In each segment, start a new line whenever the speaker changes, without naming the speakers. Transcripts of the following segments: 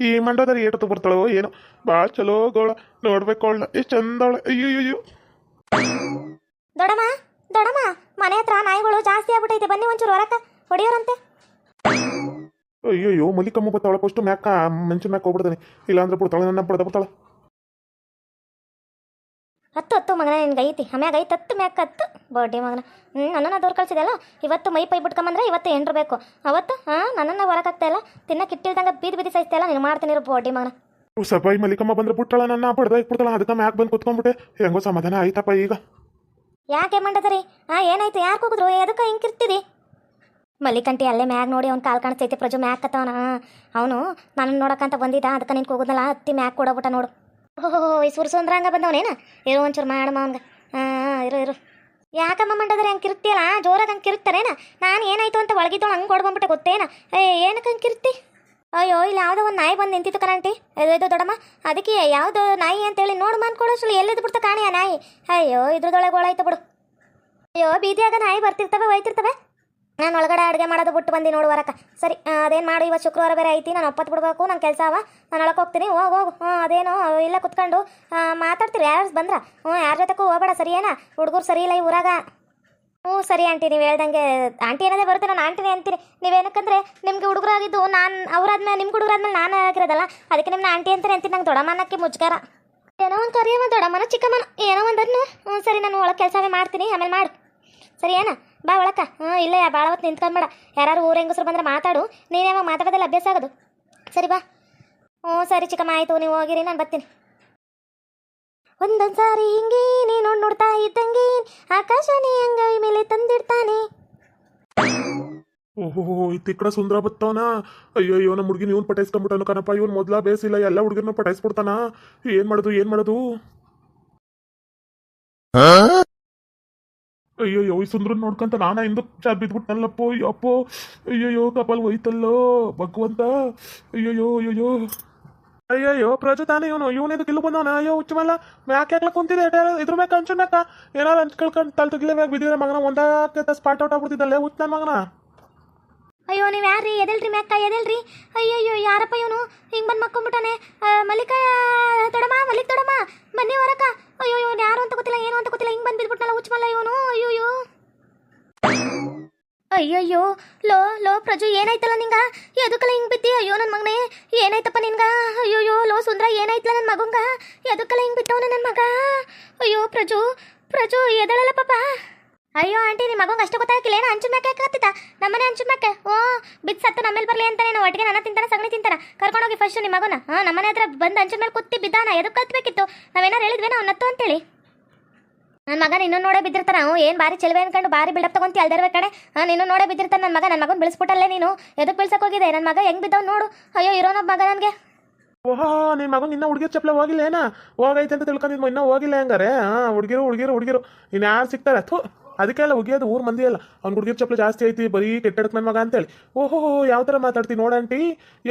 ಈ ಮಂಡೋದರಿ ಏಟತ್ತು ಬರ್ತಾಳೋ ಏನೋ? ಭಾಳ ಚಲೋ ಗೋಳ ನೋಡ್ಬೇಕು ಅವಳ ಎಷ್ಟು ಚಂದವಳ. ಅಯ್ಯೋ ಅಯ್ಯೋ
ದೊಡಮ್ಮ ದೊಡಮ್ಮ ಮನೆ ಹತ್ರ ನಾಯಿಗಳು ಜಾಸ್ತಿ ಆಗ್ಬಿಟ್ಟೈತೆ ಬನ್ನಿ ಒಂಚೂರು ಹೊರಕ ಹೊಡಿಯೋರಂತೆ.
ಅಯ್ಯೋ ಮಲ್ಲಿಕಮ್ಮ ಬರ್ತಾಳ ಫಸ್ಟ್ ಮ್ಯಾಕ ಮೆಂಚು ಮ್ಯಾಕ್ ಹೋಗ್ಬಿಡ್ತಾನೆ. ಇಲ್ಲಾಂದ್ರೆ ಬಿಡ್ತಾಳೆ ನನ್ನ ಬಿಡ್ದ ಬಿಡ್ತಾಳ
ಹತ್ತು ಹತ್ತು ಮಗನ ನಿನ್ಗೆ ಐತಿ. ಆಮ್ಯಾಗ ಐತೆ ಹತ್ತು ಮ್ಯಾಕ್ ಹತ್ತು. ಬರ್ಡೇ ಮಗನ. ಹ್ಞೂ ನನ್ನನ್ನು ದೂರ ಕಳ್ಸಿದಲ್ಲ ಇವತ್ತು ಮೈ ಪೈ ಬಿಟ್ಕೊಂಬಂದ್ರೆ ಇವತ್ತು ಎಂಟ್ರು ಬೇಕು. ಅವತ್ತು ಹಾಂ ನನ್ನನ್ನು ಹೊರಕಾಗ್ತಾ ಇಲ್ಲ. ತಿನ್ನಕ್ಕೆ ಇಟ್ಟಿಲ್ದಂಗೆ ಬೀದಿ ಬೀದಿ ಸಾಯಿಸ್ತಾ ಇಲ್ಲ. ನೀನು ಮಾಡ್ತೀನಿ ಇರು ಬರ್ಡೇ ಮಗನ.
ಸಪಾಯಿ ಮಲ್ಲಿಕಮ್ಮ ಬಂದ್ರೆ ಬಿಟ್ಟಾಳ ನನ್ನ ಬಡ್ದಾಗಿ ಬಿಡ್ತಾಳ ಅದಕ್ಕೆ ಮ್ಯಾಕ್ ಬಂದು ಕುತ್ಕೊಂಡ್ಬಿಟ್ಟೆ ಹೆಂಗೋ ಸಮಾಧಾನ ಆಯ್ತಪ್ಪ ಈಗ.
ಯಾಕೆ ಮಾಡದ್ರಿ? ಹಾಂ ಏನಾಯ್ತು? ಯಾರು ಹೋಗಿದ್ರು ಎದಕ್ಕೆ ಹಿಂಗಿರ್ತಿದಿ ಮಲ್ಲಿಕಂಟಿ ಅಲ್ಲೇ ಮ್ಯಾಗ್ ನೋಡಿ ಅವ್ನು ಕಾಲು ಕಾಣಿಸ್ತೈತೆ. ಪ್ರಜು ಮ್ಯಾಕ್ ಕತ್ತವನ ಅವನು ನನ್ನ ನೋಡಕ್ಕಂತ ಬಂದಿದ್ದ. ಅದಕ್ಕೆ ನಿನ್ ಹೋಗೋದಲ್ಲ ಹತ್ತಿ ಮ್ಯಾಕ್ ಕೊಡೋಬಿಟ್ಟ ನೋಡು. ಓಹೋ, ಈ ಸುರ್ಸಂದ್ರ ಹಂಗ ಬಂದವನೇನ? ಇರೋ, ಒಂಚೂರು ಮಾಡಮ್ಮ ಅವ್ನ್ಗೆ ಹಾಂ ಇರು ಇರು. ಯಾಕಮ್ಮ ಮಂಡದ್ರೆ ಹಂಗೆ ಕಿರ್ತಿಯಲ್ಲ ಜೋರಾಗಿ ಹಂಗೆ ಕಿರ್ತಾರೇನ ನಾನು ಏನಾಯ್ತು ಅಂತ ಒಳಗಿದ್ದವಳು ಹಂಗೆ ಹೊಡ್ಬಂದ್ಬಿಟ್ಟೆ ಗೊತ್ತೇನ? ಏ, ಏನಕ್ಕೆ ಹಂಗೆ ಕಿರ್ತಿ? ಅಯ್ಯೋ, ಇಲ್ಲಿ ಯಾವುದೋ ಒಂದು ನಾಯಿ ಬಂದು ನಿಂತಿತ್ತು ಕರಂಟಿ ಇದು ದೊಡ್ಡಮ್ಮ, ಅದಕ್ಕೆ ಯಾವುದು ನಾಯಿ ಅಂತೇಳಿ ನೋಡು ಮಾಡ್ಕೊಡೋಷ್ಟು ಎಲ್ಲಿದ್ದು ಬಿಡ್ತಾ ಕಾಣಿಯ ನಾಯಿ? ಅಯ್ಯೋ, ಇದ್ರದೊಳಗೆ ಒಳಾಯ್ತು ಬಿಡು. ಅಯ್ಯೋ, ಬೀದಿಯಾಗ ನಾಯಿ ಬರ್ತಿರ್ತವೆ ಒಯ್ತಿರ್ತವೆ ನಾನು ಒಳಗಡೆ ಅಡುಗೆ ಮಾಡೋದು ಬಿಟ್ಟು ಬಂದು ನೋಡು ವರಕ ಸರಿ ಅದೇನು ಮಾಡು ಇವತ್ತು ಶುಕ್ರವಾರ ಬೇರೆ ಐತಿ, ನಾನು ಒಪ್ಪತ್ತು ಬಿಡ್ಬೇಕು ನನ್ನ ಕೆಲಸ ಅವ. ನಾನು ಒಳಗೆ ಹೋಗ್ತೀನಿ, ಹೋಗಿ, ಹೋಗು. ಹ್ಞೂ ಅದೇನು, ಇಲ್ಲ ಕುತ್ಕೊಂಡು ಮಾತಾಡ್ತೀರಿ, ಯಾರು ಬಂದ್ರ? ಹ್ಞೂ ಯಾರ ಜೊತೆಗೂ ಹೋಗಬೇಡ ಸರಿ ಏನ ಹುಡುಗರು ಸರಿ ಇಲ್ಲ ಈ ಊರಾಗ. ಹ್ಞೂ ಸರಿ ಆಂಟಿ, ನೀವು ಹೇಳ್ದಂಗೆ ಆಂಟಿ ಏನದೇ ಬರುತ್ತೆ, ನಾನು ಆಂಟಿನೇ ಅಂತೀನಿ. ನೀವೇನಕ್ಕಂದ್ರೆ ನಿಮಗೆ ಹುಡುಗರಾಗಿದ್ದು ನಾನು ಅವ್ರಾದ್ಮೇಲೆ ನಿಮ್ಮ ಹುಡುಗರಾದ್ಮೇಲೆ ನಾನು ಆಗಿರೋದಲ್ಲ, ಅದಕ್ಕೆ ನಿಮ್ಮನ್ನ ಆಂಟಿ ಅಂತೀನಿ ಅಂತೀನಿ, ನಂಗೆ ದೊಡ್ಡಮ್ಮನಕ್ಕೆ ಮುಜುಗಾರ. ಏನೋ ಒಂದು ಕರಿಯಮ್ಮ, ದೊಡ್ಡಮ್ಮನ ಚಿಕ್ಕಮ್ಮನ, ಏನೋ ಒಂದನ್ನು ಹ್ಞೂ ಸರಿ, ನಾನು ಒಳಗೆ ಕೆಲಸವೇ ಮಾಡ್ತೀನಿ, ಆಮೇಲೆ ಮಾಡು. ಸರಿ ಏನ ಬಾ ಒಳಕ್ಕ ಹ್ಞೂ ಇಲ್ಲ ಭಾಳ ಹೊತ್ತು ಮಾಡ ಯಾರು ಊರ ಹೆಂಗಸರು ಬಂದ್ರೆ ಮಾತಾಡು. ನೀನು ಯಾವಾಗ ಮಾತಾಡೋದಲ್ಲ ಅಭ್ಯಾಸ ಆಗೋದು. ಸರಿ ಬಾ. ಹ್ಞೂ ಸರಿ ಚಿಕ್ಕಮ್ಮ ಆಯಿತು ನೀವು ಹೋಗಿರಿ ನಾನು ಬರ್ತೀನಿ. ಒಂದೊಂದು ಸಾರಿ ಹಿಂಗೆ ನೀನು ನೋಡ್ತಾ ಇದ್ದಂಗೆ ಆಕಾಶನೇ ಅಂಗೈ ಮೇಲೆ ತಂದಿಡ್ತಾನೆ.
ಓಹೋ ಈ ತಿಕ್ಕಡ ಸುಂದರ ಬತ್ತವನ. ಅಯ್ಯೋ ಅಯ್ಯೋ ನಮ್ಮ ಹುಡುಗಿನ ಇವ್ನು ಪಟಾಯಿಸ್ಕೊಂಡ್ಬಿಟ್ಟನು ಕಣಪ್ಪ. ಇವ್ನು ಮೊದ್ಲ ಬೇಸಿಲ್ಲ ಎಲ್ಲ ಹುಡುಗಿರ್ನ ಪಟಾಯಿಸ್ಬಿಡ್ತಾನ. ಏನ್ ಮಾಡೋದು ಏನ್ ಮಾಡೋದು? ಅಯ್ಯಯ್ಯೋ ಈ ಸುಂದ್ರ ನೋಡ್ಕೊಂತ ನಾನ ಹಿಂದೆ ಚಾರ್ ಬಿದ್ಬಿಟ್ನಲ್ಲಪ್ಪೋ ಅಪ್ಪೋ ಅಯ್ಯಯ್ಯೋ, ಕಪಲ್ ಹೋಯ್ತಲ್ಲೋ, ಭಗವಂತ. ಅಯ್ಯಯ್ಯೋ ಅಯ್ಯಯ್ಯೋ. ಅಯ್ಯಯ್ಯೋ ಪ್ರಜು ತಾನೇ ಇವನು, ಇವನೇದು ಕಿಲ್ಲು ಬಂದವನ? ಅಯ್ಯೋ ಉಚ್ಚಮಲ್ಲ ಮೇಲೆ ಮ್ಯಾಕ್ ಯಾಕೆ ಕುಂತಿದೆ? ಇದ್ರ ಮ್ಯಾಕ್ ಅಂಚು ಮ್ಯಾಕ ಏನಾರು ಹಂಚ್ಕೊಳ್ಕೊಂಡು ತಲೆ ತೆಗಿಲೆ ಮ್ಯಾಗ ಬಿದ್ದಿದ್ರೆ ಮಗನ ಒಂದಾಕೆ ಸ್ಪಾಟ್ ಔಟ್ ಆಗ್ಬಿಡ್ತಿದ್ದಲ್ಲೇ ಉಚ್ಚ ಮಗನ?
ಅಯ್ಯೋ, ನೀವು ಯಾರ್ರಿ? ಎದಲ್ರಿ ಮ್ಯಾಕ ಎದಲ್ರಿ? ಅಯ್ಯಯ್ಯೋ, ಯಾರಪ್ಪ ಇವನು? ಹಿಂಗೆ ಬಂದು ಮಕ್ಕೊಂಬಿಟ್ಟಾನೆ ಮಲ್ಲಿಕ, ತೊಡಮ ಮಲ್ಲಿಕ ತೊಡಮ? ಬನ್ನಿ ಹೊರಕ. ಅಯ್ಯೋ ಇವನು ಯಾರು ಅಂತ ಗೊತ್ತಿಲ್ಲ ಏನು ಅಂತ ಗೊತ್ತಿಲ್ಲ ಹಿಂಗೆ ಬಂದು ಬಿದ್ಬಿಟ್ನಲ್ಲ ಉಚ್ಮಲ್ಲ ಇವನು ಅಯ್ಯೋಯ್ಯೋ ಅಯ್ಯಯ್ಯೋ, ಲೋ ಲೋ, ಪ್ರಜು, ಏನಾಯ್ತಲ್ಲ ನಿಂಗ? ಎದಕ್ಕಲ್ಲ ಹಿಂಗೆ ಬಿದ್ದಿ? ಅಯ್ಯೋ ನನ್ನ ಮಗನೇ, ಏನಾಯ್ತಪ್ಪ ನಿನ್ಗ? ಅಯ್ಯೋಯ್ಯೋ, ಲೋ, ಸುಂದ್ರ, ಏನಾಯ್ತಲ್ಲ ನನ್ನ ಮಗಂಗ? ಎದಕ್ಕಲ್ಲ ಹಿಂಗೆ ಬಿಟ್ಟವನ ನನ್ನ ಮಗ? ಅಯ್ಯೋ, ಪ್ರಜು ಪ್ರಜು, ಎದಳಲ್ಲ ಪಾಪ? ಅಯ್ಯೋ, ಆಂಟಿ ನಿಮ್ಮ ಮಗಂಗೆ ಅಷ್ಟು ಗೊತ್ತಾಗಿಲ್ಲ ಏನೋ ಅಂಚಿನ ಮ್ಯಾಕೆ ಹಾಕತ್ತಿತ್ತ ನಮ್ಮನೆ ಅಂಚಿನ ಮ್ಯಾಕೆ ಓ ಬಿದ್ದು ಸತ್ತು ನಮ್ಮೇಲೆ ಬರಲಿ ಅಂತ ನಾನು ಒಟ್ಟಿಗೆ ನನ್ನ ತಿಂತಾನೆ, ಸಗಣಿ ತಿಂತಾರ ಕರ್ಕೊಂಡೋಗಿ ಫಸ್ಟ್ ನಿಮ್ಮ ಮಗನ. ಹಾಂ ನಮ್ಮನೆ ಹತ್ರ ಬಂದು ಅಂಚಿನ ಮೇಲೆ ಕುತ್ತಿ ಬಿದ್ದಾನ. ಎದಕ್ಕೆ ಕತ್ಬೇಕಿತ್ತು? ನಾವೇನಾರು ಹೇಳಿದ್ವೇನೋ ನತ್ತು ಅಂತೇಳಿ. ನನ್ನ ಮಗನ ನಿನ್ನ ನೋಡೇ ಬಿದ್ದಿರ್ತಾನ. ಅವ್ನು ಏನು ಬಾರಿ ಚೆಲುವೆ ಅನ್ಕೊಂಡು ಬಾರಿ ಬಿಲ್ಡಪ್ ತಗೊಂತಿ ಅಲ್ದಿರ್ಬೇಕ ಕಡೆ? ಹಾಂ ನೀನು ನೋಡೇ ಬಿದ್ದಿರ್ತಾನೆ ನನ್ನ ಮಗ ನನ್ನ ಮಗನ ಬೆಳೆಸ್ಬಿಟ್ಟಲ್ಲೇ ನೀನು. ಎದಕ್ಕೆ ಬೆಳ್ಸಕ್ಕೆ ಹೋಗಿದೆ ನನ್ನ ಮಗ ಹೆಂಗ್ ಬಿದ್ದವ್ ನೋಡು. ಅಯ್ಯೋ, ಇರೋನ ಮಗ ನನಗೆ.
ಓಹೋ ನಿನ್ನ ಮಗನ ಇನ್ನ ಹುಡುಗಿರ್ ಚಪ್ಪಲ ಹೋಗಿಲ್ಲ ಏನ ಹೋಗೈತೆ ಅಂತ ತಿಳ್ಕೊಂಡಿದ್ಮ, ಇನ್ನೂ ಹೋಗಿಲ್ಲ ಹಂಗಾರೆ? ಹಾಂ ಹುಡುಗಿರು ಹುಡುಗಿರು ಹುಡುಗಿರು. ಇನ್ನು ಯಾರು ಸಿಗ್ತಾರೆ? ಥು. ಅದಕ್ಕೆಲ್ಲ ಉಗಿಯೋದು ಊರು ಮಂದಿ ಅಲ್ಲ. ಅವ್ನ ಹುಡುಗಿರ್ ಚಪ್ಪಲ ಜಾಸ್ತಿ ಐತಿ, ಬರೀ ಕೆಟ್ಟಡಕ್ ನನ್ನ ಮಗ ಅಂತೇಳಿ. ಓಹೋ, ಯಾವ ಥರ ಮಾತಾಡ್ತಿ ನೋಡಂಟಿ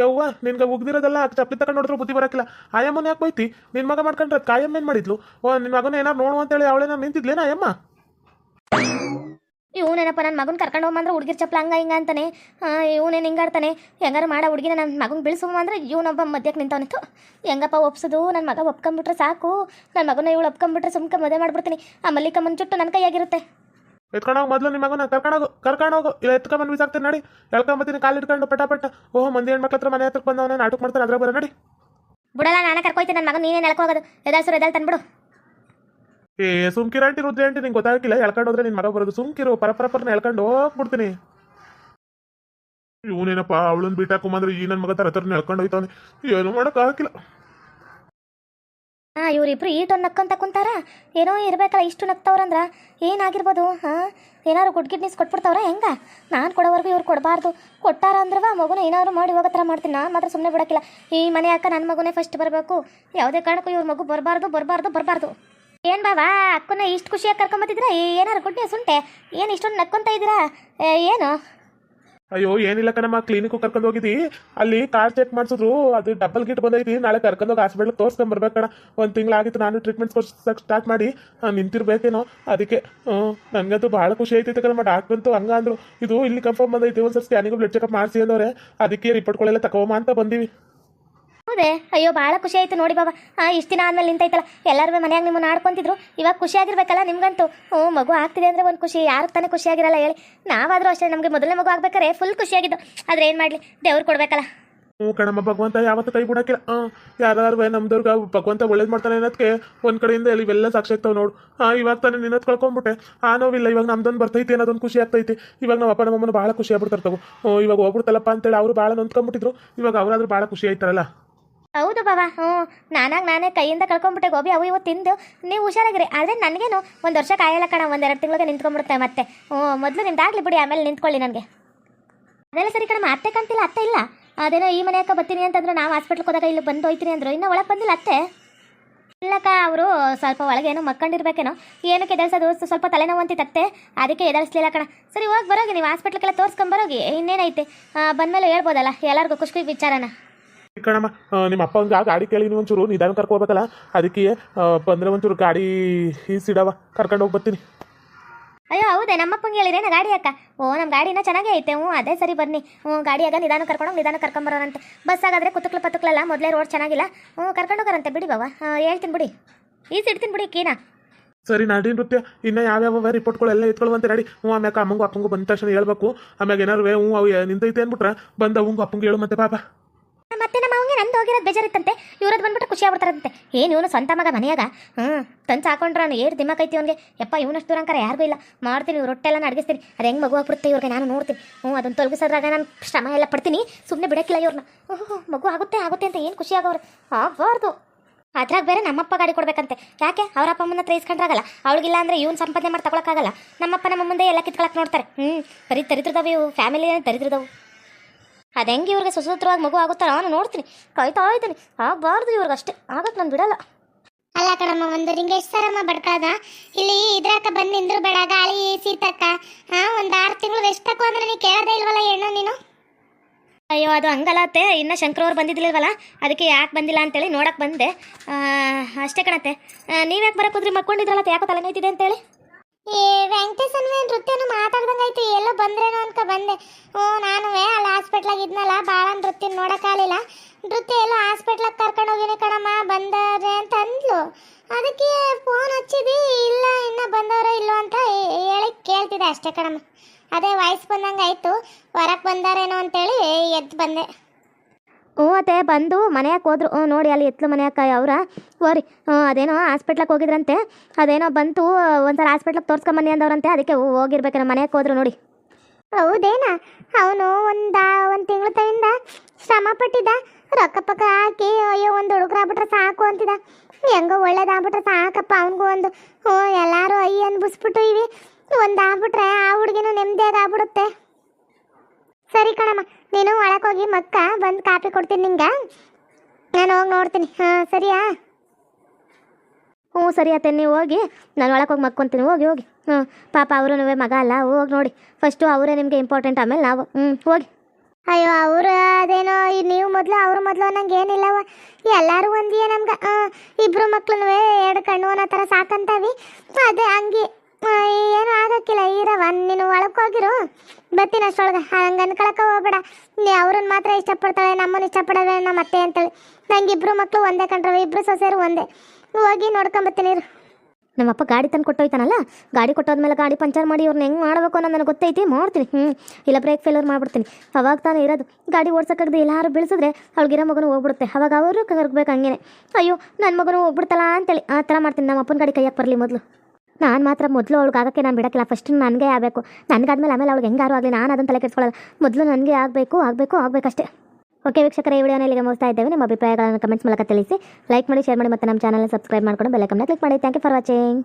ಯವ್ವ, ನಿನ್ಗೆ ಉಗ್ದಿರೋದಲ್ಲ ಚಪ್ಪಲಿ ತಗೊಂಡು ನೋಡಿದ್ರು ಬುದ್ಧಿ ಬರಕಿಲ್ಲ. ಆಯಮ್ಮನ ಯಾಕೆ ಬೈತಿ? ನಿನ್ನ ಮಗ ಮಾಡ್ಕೊಂಡ್ರೆ ಕಾಯಮ್ಮ ಏನು ಮಾಡಿದ್ಲು? ಓ ನಿನ್ನ ಮಗನ ಏನಾರು ನೋಡು ಅಂತೇಳಿ ಅವಳೇನಾರು ನಿಂತಿದ್ಲೇನ ಅಯ್ಯಮ್ಮ
ಇವನೇನಪ್ಪ ನನ್ನ ಮಗನ ಕರ್ಕೊಂಡು ಹೋಗಂದ್ರೆ ಹುಡುಗಿರ್ ಚಪ್ಪಲ ಹಂಗ ಹಿಂಗ ಅಂತಾನೆ. ಇವನೇನು ಹಿಂಗಾಡ್ತಾನೆ. ಹೆಂಗಾರು ಮಾಡ ಹುಡುಗಿನ ನನ್ನ ಮಗನ ಬಿಳಿಸುವ ಅಂದ್ರೆ ಇವನೊಬ್ಬ ಮಧ್ಯಕ್ಕೆ ನಿಂತವನಿತ್ತು ಹೆಂಗಪ್ಪ ಒಪ್ಸೋದು? ನನ್ನ ಮಗ ಒಪ್ಕೊಂಬಿಟ್ರೆ ಸಾಕು. ನನ್ನ ಮಗನ ಇವಳು ಒಪ್ಕೊಂಬಿಟ್ರೆ ಸುಮ್ಕೆ ಮದುವೆ ಮಾಡ್ಬಿಡ್ತೀನಿ. ಆ ಮಲ್ಲಿಕಮ್ಮನ ಚುಟ್ಟು ನನ್ನ ಕೈಯಾಗಿರುತ್ತೆ.
ಎತ್ಕೊಂಡೋಗಿ ಮೊದಲು ನಿಮ್ಮ ಮಗನ ಕರ್ಕೊಂಡೋಗು ಕರ್ಕೊಂಡೋಗು ಇಲ್ಲ ಎತ್ಕೊಂಬಂದು ಬಿಸಾಕ್ತೀನಿ ನಡಿ. ಎಳ್ಕೊಂಬತ್ತೀನಿ ಕಾಲು ಇಟ್ಕೊಂಡು ಪಟ ಪಟ ಓಹೋ ಮಂದಿ ಹೆಣ್ಮಕ್ಳ ಹತ್ರ ಮನೆ ಹತ್ರಕ್ಕೆ ಬಂದವನೇ ನಾಟಕ ಮಾಡ್ತಾನೆ ಅದ್ರ ಬರ ನೋಡಿ.
ಬಿಡಲ್ಲ ನಾನು ಕರ್ಕೊಯ್ತೀನಿ ನನ್ನ ಮಗ ನೀನೇ ನೆಲಕೋಗೋದು ಎದಾಳ್ಸರು ಎದಲ್ ತಂದ್ಬಿಡು.
ಏ ಸುಮ್ಕಿರ ಆಂಟಿ ರುದ್ರಿ ಆಂಟಿ ನಿಂಗೆ ಗೊತ್ತಾಗಿಲ್ಲ ಎಳ್ಕೊಂಡು ಹೋದ್ರೆ ನಿನ್ನ ಮಗ ಬರೋದು. ಸುಮ್ಕಿರು ಪರ ಪರ ಪರನ ಎಳ್ಕೊಂಡು ಹೋಗ್ಬಿಡ್ತೀನಿ. ಇವನೇನಪ್ಪ ಅವಳನ್ನ ಬಿಟ್ಟಾಕೊಂಬಂದ್ರೆ ಈ ನನ್ನ ಮಗ ತರ ತರ ಎಳ್ಕೊಂಡು ಹೋಯ್ತಾನೆ ಏನು ಮಾಡೋಕ್ಕಾಗಿಲ್ಲ
ಹಾಂ ಇವರಿಬ್ರು ಈಟು ನಕ್ಕಂತ ಕುಂತಾರ? ಏನೋ ಇರ್ಬೇಕಲ್ಲ, ಇಷ್ಟು ನಗ್ತವ್ರಂದ್ರ ಏನಾಗಿರ್ಬೋದು ಹಾಂ ಏನಾರು ಗುಡ್ ಗಿಡ್ನಿಸ್ ಕೊಟ್ಬಿಡ್ತಾವ್ರ ಹೆಂಗ? ನಾನು ಕೊಡೋವರೆಗೂ ಇವ್ರು ಕೊಡಬಾರ್ದು. ಕೊಟ್ಟಾರ ಅಂದ್ರವ ಮಗುನ ಏನಾದ್ರು ಮಾಡಿ ಹೋಗೋ ಥರ ಮಾಡ್ತೀನಿ. ನಾನು ಮಾತ್ರ ಸುಮ್ಮನೆ ಬಿಡೋಕ್ಕಿಲ್ಲ. ಈ ಮನೆ ಅಕ್ಕ ನನ್ನ ಮಗುನೇ ಫಸ್ಟ್ ಬರಬೇಕು. ಯಾವುದೇ ಕಾರಣಕ್ಕೂ ಇವ್ರ ಮಗು ಬರಬಾರ್ದು ಬರಬಾರ್ದು ಬರಬಾರ್ದು. ಏನು ಬಾಬಾ ಅಕ್ಕನ ಇಷ್ಟು ಖುಷಿಯಾಗಿ ಕರ್ಕೊಂಬತ್ತಿದ್ರ ಏನಾರು ಗುಡ್ ನ್ಯೂಸ್ ಉಂಟೆ? ಏನು ಇಷ್ಟೊಂದು ನಕ್ಕೊಂತ ಇದ್ದೀರಾ? ಏನು?
ಅಯ್ಯೋ, ಏನಿಲ್ಲ ಕಣಮ್ಮ ಕ್ಲಿನಿಕ್ ಕರ್ಕೊಂಡು ಹೋಗಿದ್ದಿ. ಅಲ್ಲಿ ಕಾರ್ ಚೆಕ್ ಮಾಡಿಸಿದ್ರು. ಅದು ಡಬಲ್ ಗಿಟ್ ಬಂದೈತಿ. ನಾಳೆ ಕರ್ಕೊಂಡು ಹೋಗಿ ಹಾಸ್ಪಿಟ್ಲ್ ತೋರ್ಸ್ಕೊಂಡ್ ಕಣ. ಒಂದು ತಿಂಗಳಾಗಿತ್ತು ನಾನು ಟ್ರೀಟ್ಮೆಂಟ್ ಸ್ಟಾರ್ಟ್ ಮಾಡಿ. ನಿಂತಿರ್ಬೇಕೇನೋ. ಅದಕ್ಕೆ ನನಗೆ ನನಗಂತೂ ಭಾಳ ಖುಷಿ ಐತೈತೆ ಕಣಮ್ಮ. ಡಾಕ್ಟರ್ ಅಂತೂ ಹಂಗ ಅಂದ್ರು. ಇದು ಇಲ್ಲಿ ಕನ್ಫರ್ಮ್ ಬಂದೈತಿ. ಒಂದು ಸ್ಕ್ಯಾನಿಂಗ್ ಬ್ಲಡ್ ಚೆಕಪ್ ಮಾಡಿಸಿ ಅಂದವ್ರೆ ಅದಕ್ಕೆ ರಿಪೋರ್ಟ್ಗಳೆಲ್ಲ ತಗೋಮ ಅಂತ ಬಂದೀವಿ.
ಹೌದೇ? ಅಯ್ಯೋ ಭಾಳ ಖುಷಿ ಆಯ್ತು ನೋಡಿ ಬಾಬಾ. ಇಷ್ಟು ದಿನ ಆದ್ಮೇಲೆ ನಿಂತೈತಲ್ಲ. ಎಲ್ಲರೂ ಮನೆಯಾಗ ನಿಮ್ಮನ್ನ ಆಡ್ಕೊಂತಿದ್ರು. ಇವಾಗ ಖುಷಿಯಾಗಿರ್ಬೇಕಲ್ಲ ನಿಮ್ಗಂತೂ. ಹ್ಞೂ, ಮಗು ಆಗ್ತಿದೆ ಅಂದರೆ ಒಂದು ಖುಷಿ. ಯಾರು ತಾನೇ ಖುಷಿಯಾಗಿರಲ್ಲ ಹೇಳಿ. ನಾವಾದರೂ ಅಷ್ಟೇ, ನಮಗೆ ಮೊದಲನೇ ಮಗು ಆಗಬೇಕಾರೆ ಫುಲ್ ಖುಷಿಯಾಗಿದ್ದು. ಆದ್ರೆ ಏನು ಮಾಡಲಿ? ದೇವ್ರು ಕೊಡ್ಬೇಕಲ್ಲ.
ಹ್ಞೂ ಕಣಮ್ಮ, ಭಗವಂತ ಯಾವತ್ತೂ ಕೈ ಬಿಡಕ್ಕಿಲ್ಲ. ಹಾಂ ಯಾರು ನಮ್ದವ್ರಿಗೆ ಭಗವಂತ ಒಳ್ಳೇದು ಮಾಡ್ತಾನೆ ಅನ್ನೋದಕ್ಕೆ ಒಂದು ಕಡೆಯಿಂದ ಇಲ್ಲಿ ಇವೆಲ್ಲ ಸಾಕ್ಷಿ ಆಗ್ತಾವೆ ನೋಡು. ಹಾಂ ಇವಾಗ ತಾನೇ ನಿನ್ನತ್ ಕಳ್ಕೊಂಬಿಟ್ಟೆ. ಆ, ನೋವಿಲ್ಲ, ಇವಾಗ ನಮ್ದೊಂದು ಬರ್ತೈತಿ ಅನ್ನೋದೊಂದು ಖುಷಿ ಆಗ್ತೈತಿ. ಇವಾಗ ನಮ್ಮ ಅಪ್ಪ ನಮ್ಮನ್ನು ಭಾಳ ಖುಷಿ ಆಗ್ಬಿಡ್ತಾರೆ ತಗೋ. ಇವಾಗ ಹೋಗ್ಬಿಡ್ತಲ್ಲಪ್ಪ ಅಂತೇಳಿ ಅವರು ಭಾಳ ನೊಂದ್ಕೊಂಡ್ಬಿಟ್ಟಿದ್ರು ಇವಾಗ ಅವರಾದ್ರೂ ಭಾಳ ಖುಷಿ ಆಯ್ತಾರಲ್ಲ.
ಹೌದು ಬಾಬಾ, ಹ್ಞೂ. ನಾನಾಗ ನಾನೇ ಕೈಯಿಂದ ಕಳ್ಕೊಂಡ್ಬಿಟ್ಟೆ ಗೋಬಿ, ಅವು ಇವು ತಿಂದು. ನೀವು ಹುಷಾರಾಗಿರಿ, ಆದರೆ ನನಗೇನು ಒಂದು ವರ್ಷ ಕಾಯಲ್ಲ ಕಣ ಒಂದೆರಡು ತಿಂಗಳಿಗೆ ನಿಂತ್ಕೊಂಡ್ಬಿಡುತ್ತೆ ಮತ್ತೆ. ಹ್ಞೂ, ಮೊದಲು ನಿಮ್ದಾಗಲಿ ಬಿಡಿ, ಆಮೇಲೆ ನಿಂತ್ಕೊಳ್ಳಿ ನನಗೆ. ಅದೆಲ್ಲ ಸರಿ ಕಣಮ್ಮ ಅತ್ತೆ ಕಾಣ್ತಿಲ್ಲ ಅತ್ತೆ ಇಲ್ಲ. ಅದೇನೋ ಈ ಮನೆ ಅಕ್ಕ ಬರ್ತೀನಿ ಅಂತಂದ್ರೆ ನಾವು ಹಾಸ್ಪಿಟ್ಲ್ಗೆ ಹೋದಾಗ ಇಲ್ಲಿ ಬಂದು ಹೋಯ್ತೀನಿ ಅಂದರು. ಇನ್ನೂ ಒಳಗೆ ಬಂದಿಲ್ಲ ಅತ್ತೆ. ಇಲ್ಲಕ್ಕ, ಅವರು ಸ್ವಲ್ಪ ಒಳಗೆ ಏನೋ ಮಕ್ಕೊಂಡಿರ್ಬೇಕೇನೋ. ಏನಕ್ಕೆ ಎದರ್ಸೋದು ಸ್ವಲ್ಪ ತಲೆನೋವು ಅಂತಿತ್ತತ್ತೆ ಅದಕ್ಕೆ ಎದಳಿಸ್ಲಿಲ್ಲ ಕಣ. ಸರಿ, ಹೋಗಿ ಬರೋಗಿ, ನೀವು ಹಾಸ್ಪಿಟ್ಲಿಗೆಲ್ಲ ತೋರಿಸ್ಕೊಂಬರೋಗಿ ಇನ್ನೇನೈತೆ? ಬಂದಮೇಲೆ ಹೇಳ್ಬೋದಲ್ಲ, ಎಲ್ಲರಿಗೂ ಖುಷಿ ವಿಚಾರನ.
ಕಣಮ್ಮ ನಿಮ್ಮ ಅಪ್ಪ ಒಂದು ಗಾಡಿ ಕೇಳಿ ನೀವು ಒಂಚೂರು ನಿಧಾನ ಕರ್ಕೋಬೇಕಲ್ಲ ಅದಕ್ಕೆ ಬಂದ್ರೆ ಒಂಚೂರು ಗಾಡಿ ಈಸಿಡವ ಕರ್ಕೊಂಡು ಹೋಗಿ ಬರ್ತೀನಿ.
ಅಯ್ಯೋ ಹೌದೇ ನಮ್ಮಪ್ಪಂಗೆ ಹೇಳಿರೇನ ಗಾಡಿ ಅಕ್ಕ ಓ ನಮ್ಮ ಗಾಡಿನ ಚೆನ್ನಾಗೇ ಐತೆ ಹ್ಞೂ ಅದೇ ಸರಿ ಬನ್ನಿ. ಹ್ಞೂ ಗಾಡಿಯಾಗ ನಿಧಾನ ಕರ್ಕೊಂಡು ನಿಧಾನ ಕರ್ಕೊಂಬರೋರಂತೆ ಬಸ್ ಆಗಾದ್ರೆ ಕುತುಕ್ಲು ಪತುಕ್ಲಲ್ಲ ಮೊದಲೇ ರೋಡ್ ಚೆನ್ನಾಗಿಲ್ಲ. ಹ್ಞೂ ಕರ್ಕೊಂಡೋಗರಂತೆ ಬಿಡಿ ಬಾವ. ಹೇಳ್ತೀನಿ ಬಿಡಿ. ಈಸ್ ಇಡ್ತೀನಿ ಬಿಡಿ ಕೀನಾ.
ಸರಿ ನಾಡಿ ನೃತ್ಯ ಇನ್ನು ಯಾವ್ಯಾವ ರಿಪೋರ್ಟ್ಗಳೆಲ್ಲ ಎತ್ಕೊಳ್ಳುವಂತೆ ರೆಡಿ ಹ್ಞೂ ಆಮ್ಯಾಕ ಅಮ್ಮಂಗೂ ಅಪ್ಪಂಗೂ ಬಂದ ತಕ್ಷಣ ಹೇಳ್ಬೇಕು. ಆಮ್ಯಾಗ ಏನಾರು ಹ್ಞೂ ಅವು ನಿಂತೈತೆ ಅಂದ್ಬಿಟ್ರೆ ಬಂದ ಅವಂಗೂ ಅಪ್ಪಂಗೆ ಹೇಳು ಮತ್ತೆ ಪಾಪ.
ಮತ್ತೆ ನಮ್ಮ ಅವಂಗೆ ನಂದು ಹೋಗಿರೋದು ಬೇಜಾರಿತ್ತಂತೆ. ಇವ್ರದ್ದು ಬಂದ್ಬಿಟ್ಟು ಖುಷಿ ಆಗ್ಬಿಡ್ತಾರಂತೆ. ಏನು ಇವನು ಸ್ವಂತ ಮಗ ಮನೆಯಾಗ? ಹ್ಞೂ ತಂಚ ಹಾಕೊಂಡ್ರೆ ಏರ್ ದಿಮಾಕ್ ಐತಿ ಅವ್ನಿಗೆ. ಯಪ್ಪ, ಇವನಷ್ಟು ದೂರ ಅಂಕರ ಯಾರಿಗೂ ಇಲ್ಲ. ಮಾಡ್ತೀನಿ, ಇವ್ರು ರೊಟ್ಟೆ ಎಲ್ಲ ಅಡಗಿಸ್ತೀನಿ ಅದು ಹೆಂಗೆ ಮಗು ಆಗ್ಬಿಡುತ್ತೆ ಇವ್ರಿಗೆ ನಾನು ನೋಡ್ತೀನಿ. ಹ್ಞೂ ಅದನ್ನು ತೊಲಗಿಸೋದ್ರಾಗ ನಾನು ಶ್ರಮ ಎಲ್ಲ ಪಡ್ತೀನಿ. ಸುಮ್ಮನೆ ಬಿಡಕ್ಕಿಲ್ಲ ಇವ್ರನ್ನ ಹ್ಞೂ ಮಗು ಆಗುತ್ತೆ ಆಗುತ್ತೆ ಅಂತ ಏನು ಖುಷಿ ಆಗೋರು ಆಗಬಾರ್ದು. ಅದ್ರಾಗ ಬೇರೆ ನಮ್ಮಪ್ಪ ಗಾಡಿ ಕೊಡ್ಬೇಕಂತೆ. ಯಾಕೆ? ಅವ್ರ ಅಪ್ಪ ಅಮ್ಮನ ಹತ್ರ ಇಸ್ಕೊಂಡ್ರಾಗಲ್ಲ ಅವಳಿಗಿಲ್ಲ ಅಂದ್ರೆ ಇವ್ನು ಸಂಪಾದನೆ ಮಾಡಿ ತಗೊಳಕ್ಕಾಗಲ್ಲ. ನಮ್ಮಪ್ಪ ನಮ್ಮ ಮುಂದೆ ಎಲ್ಲ ಕಿತ್ಕೊಳಕ್ಕೆ ನೋಡ್ತಾರೆ. ಹ್ಞೂ ಬರೀ ದರಿದ್ರದವು ಇವು. ಫ್ಯಾಮಿಲಿ ದರಿದ್ರದವು. ಅದು ಹೆಂಗೆ ಇವ್ರಿಗೆ ಸುಸೂತ್ರವಾಗಿ ಮಗು ಆಗುತ್ತಾರ ನಾನು ನೋಡ್ತೀನಿ. ಕಾಯ್ತಾ ಇದ್ದೀನಿ. ಆಗಬಾರ್ದು ಇವ್ರಿಗೆ ಅಷ್ಟೇ. ಆಗತ್ತೆ ನಾನು ಬಿಡಲ್ಲ.
ಅಲ್ಲ ಕಣಮ್ಮ ಒಂದು ಎಷ್ಟು ಸರಮ್ಮ ಬಡ್ಕಳದ. ಇಲ್ಲಿ ಇದ್ರಕ್ಕ ಬಂದು ನಿಂದ್ರು ಬೇಡ ಗಾಳಿ ಸೀತಕ್ಕ. ಹಾ ಒಂದು ಆರು ತಿಂಗಳು ಎಷ್ಟು ತಕೋ ಅಂದ್ರೆ ನೀ ಕೇಳದೇ ಇಲ್ವಲ್ಲ ಹೆಣ್ಣು ನೀನು?
ಅಯ್ಯೋ ಅದು ಹಂಗಲ್ಲತ್ತೆ ಇನ್ನು ಶಂಕರವ್ರು ಬಂದಿದ್ದಿಲ್ವಲ್ಲ? ಅದಕ್ಕೆ ಯಾಕೆ ಬಂದಿಲ್ಲ ಅಂತೇಳಿ ನೋಡಕ್ಕೆ ಬಂದೆ. ಅಷ್ಟೇ ಕಣತ್ತೆ. ನೀವ್ಯಾಕೆ ಬರಕ್ಕೆ ಹೋದ್ರಿ? ಮಕ್ಕೊಂಡಿದ್ರಲ್ಲ ಯಾಕೋ ತಲೆ ನೋಯ್ತಿದೆ ಅಂತೇಳಿ.
ಈ ವೆಂಕಟೇಶನ್ ನೃತ್ಯನು ಮಾತಾಡ್ದಂಗಾಯ್ತು. ಎಲ್ಲೋ ಬಂದ್ರೇನೋ ಅನ್ಕ ಬಂದೆ. ಹ್ಞೂ ನಾನು ಅಲ್ಲಿ ಹಾಸ್ಪಿಟ್ಲಾಗ ಇದ್ನಲ್ಲ ಭಾಳ ನೃತ್ಯ ನೋಡೋಕ್ಕಾಗಲಿಲ್ಲ. ನೃತ್ಯ ಎಲ್ಲ ಹಾಸ್ಪಿಟ್ಲಾಗ ಕರ್ಕೊಂಡು ಹೋಗಿನಿ ಕಣಮ್ಮ ಬಂದಾರೆ ಅಂತ ಅಂದ್ಲು ಅದಕ್ಕೆ ಫೋನ್ ಹಚ್ಚಿದಿ, ಇಲ್ಲ, ಇನ್ನ ಬಂದವರೋ ಇಲ್ಲೋ ಅಂತ ಹೇಳಿ ಕೇಳ್ತಿದ್ದೆ ಅಷ್ಟೇ ಕಣಮ್ಮ. ಅದೇ ವಾಯ್ಸ್ ಆಯಿತು ಹೊರಗೆ ಬಂದಾರೇನೋ ಅಂತೇಳಿ ಎದ್ದು ಬಂದೆ.
ಹ್ಞೂ ಅತ್ತೆ, ಬಂದು ಮನೆಯಾಕೆ ಹೋದ್ರು. ಹ್ಞೂ ನೋಡಿ ಅಲ್ಲಿ ಎತ್ಲು ಮನೆಯಾಗ ಅವ್ರ. ಓರಿ ಹ್ಞೂ, ಅದೇನೋ ಹಾಸ್ಪಿಟ್ಲಕ್ಕೆ ಹೋಗಿದ್ರಂತೆ. ಅದೇನೋ ಬಂತು, ಒಂದ್ಸಲ ಹಾಸ್ಪಿಟ್ಲಕ್ಕೆ ತೋರಿಸ್ಕೊಂಬನ್ನಿ ಅಂದವ್ರಂತೆ. ಅದಕ್ಕೆ ಹೋಗಿರ್ಬೇಕೇನೋ ಮನೆಯಾಕೆ ಹೋದ್ರು ನೋಡಿ.
ಹೌದೇನಾ? ಅವನು ಒಂದು ಒಂದು ತಿಂಗಳ ತವಿಂದ ಶ್ರಮ ಪಟ್ಟಿದ್ದ. ರೊಕ್ಕ ಪಕ್ಕ ಹಾಕಿ, ಅಯ್ಯೋ, ಒಂದು ಹುಡುಗರಾಗ್ಬಿಟ್ರೆ ಸಾಕು ಅಂತಿದ್ದ. ಹೆಂಗೋ ಒಳ್ಳೇದಾಗ್ಬಿಟ್ರೆ ಸಾಕಪ್ಪ ಅವನಿಗೂ ಒಂದು. ಹ್ಞೂ, ಎಲ್ಲರೂ ಅಯ್ಯ ಅನ್ಬಿಸ್ಬಿಟ್ಟು ಇವಿ. ಒಂದು ಆಗ್ಬಿಟ್ರೆ ಆ ಹುಡುಗಿನೂ ನೆಮ್ಮದಿಯಾಗಿ ಆಗ್ಬಿಡುತ್ತೆ. ಸರಿ ಕಣಮ್ಮ. ನೀನು ಒಳಕೋಗಿ ಹೋಗಿ ಮಕ್ಕ ಬಂದು ಕಾಪಿ ಕೊಡ್ತೀನಿ ನಿಂಗೆ. ನಾನು ಹೋಗಿ ನೋಡ್ತೀನಿ. ಹಾಂ, ಸರಿಯಾ?
ಹ್ಞೂ ಸರಿ ಅತ್ತೆ, ನೀವು ಹೋಗಿ. ನಾನು ಒಳಗೆ ಹೋಗಿ ಮಕ್ಕೊಂತೀನಿ. ಹೋಗಿ ಹೋಗಿ. ಹ್ಞೂ, ಪಾಪ ಅವರು ಮಗ ಅಲ್ಲ, ಹೋಗಿ ನೋಡಿ. ಫಸ್ಟು ಅವರೇ ನಿಮಗೆ ಇಂಪಾರ್ಟೆಂಟ್ ಆಮೇಲೆ ನಾವು. ಹ್ಞೂ, ಹೋಗಿ.
ಅಯ್ಯೋ, ಅವರು ಅದೇನೋ ನೀವು ಮೊದಲು, ಅವ್ರ ಮೊದಲು ನಂಗೆ ಏನಿಲ್ಲವ. ಎಲ್ಲರೂ ಒಂದಿಯೇ ನಮ್ಗೆ? ಇಬ್ಬರು ಮಕ್ಳು ಎರಡು ಕಣ್ಣು ಅನ್ನೋ ಥರ ಸಾಕಂತಾವಿ. ಅದೇ ಹಂಗೆ. ಏನೂ ಆಗಕ್ಕಿಲ್ಲ. ಈರವ ನೀನು ಒಳಕ್ಕೆ ಹೋಗಿರು. ಬರ್ತೀನಿ ಅಷ್ಟೊಳಗೆ. ಹಂಗೆ ಅನ್ಕೊಳಕ ಹೋಗ್ಬೇಡ. ನೀ ಅವ್ರನ್ನ ಮಾತ್ರ ಇಷ್ಟಪಡ್ತಾಳೆ, ನಮ್ಮನ್ನ ಇಷ್ಟಪಡೋದೇ ನಮ್ಮ ಅತ್ತೆ ಅಂತೇಳಿ. ನಂಗೆ ಇಬ್ರು ಮಕ್ಕಳು ಒಂದೇ ಕಂಡ್ರವೆ. ಇಬ್ರು ಸೊಸೆರು ಒಂದೇ. ಹೋಗಿ ನೋಡ್ಕೊಂಬರ್ತೀನಿ ಇರು.
ನಮ್ಮಪ್ಪ ಗಾಡಿ ತಂದು ಕೊಟ್ಟೋಯ್ತಾನಲ್ಲ? ಗಾಡಿ ಕೊಟ್ಟೋದ್ಮೇಲೆ ಗಾಡಿ ಪಂಚರ್ ಮಾಡಿ ಇವ್ರನ್ನ ಹೆಂಗೆ ಮಾಡಬೇಕು ಅನ್ನೋ ನನಗೆ ಗೊತ್ತೈತಿ. ಮಾಡ್ತೀನಿ. ಹ್ಞೂ ಇಲ್ಲ ಬ್ರೇಕ್ ಫೇಲರ್ ಮಾಡ್ಬಿಡ್ತೀನಿ. ಅವಾಗ ತಾನೇ ಇರೋದು. ಗಾಡಿ ಓಡ್ಸೋಕ್ಕಾಗದೆ ಎಲ್ಲಾರು ಬೀಳಿಸಿದ್ರೆ ಅವ್ಳಿಗಿರೋ ಮಗನು ಹೋಗ್ಬಿಡುತ್ತೆ. ಅವಾಗ ಅವರು ಕರ್ಬೇಕು ಹಂಗೇನೆ. ಅಯ್ಯೋ ನನ್ನ ಮಗನು ಹೋಗ್ಬಿಡ್ತಲ್ಲ ಅಂತೇಳಿ. ಆ ಥರ ಮಾಡ್ತೀನಿ. ನಮ್ಮ ಅಪ್ಪನ ಗಾಡಿ ಕೈಯಾಗಿ ಬರಲಿ ಮೊದಲು. ನಾನು ಮಾತ್ರ ಮೊದಲು ಅವ್ಳಿಗೆ ಆಗೋಕ್ಕೆ ನಾನು ಬಿಡೋಕ್ಕಿಲ್ಲ. ಫಸ್ಟ್ ನನಗೆ ಆಗಬೇಕು. ನನಗಾದ್ಮೇಲೆ ಆಮೇಲೆ ಅವ್ಳಿಗೆ ಹೆಂಗಾರು ಆಗಲಿ, ನಾನು ಅದನ್ನು ತಲೆ ಮೊದಲು ನನಗೆ ಆಗಬೇಕು ಆಗಬೇಕು, ಆಗಬೇಕಷ್ಟೇ. ಓಕೆ ವೀಕ್ಷಕರ, ಈ ವಿಡಿಯೋನ ಇಲ್ಲಿಗೆ ಮುಗಿಸ್ತಾ ಇದ್ದೇವೆ. ನಿಮ್ಮ ಅಭಿಪ್ರಾಯಗಳನ್ನು ಕಮೆಂಟ್ಸ್ ಮೂಲಕ ತಿಳಿಸಿ. ಲೈಕ್ ಮಾಡಿ ಶೇರ್ ಮಾಡಿ ಮತ್ತು ನಮ್ಮ ಚಾನಲ್ನ ಸಬ್ಸ್ಕ್ರೈಬ್ ಮಾಡ್ಕೊಂಡು ಬೆಲ್ಲೈಕನ್ನ ಕ್ಲಿಕ್ ಮಾಡಿ. Thank you for watching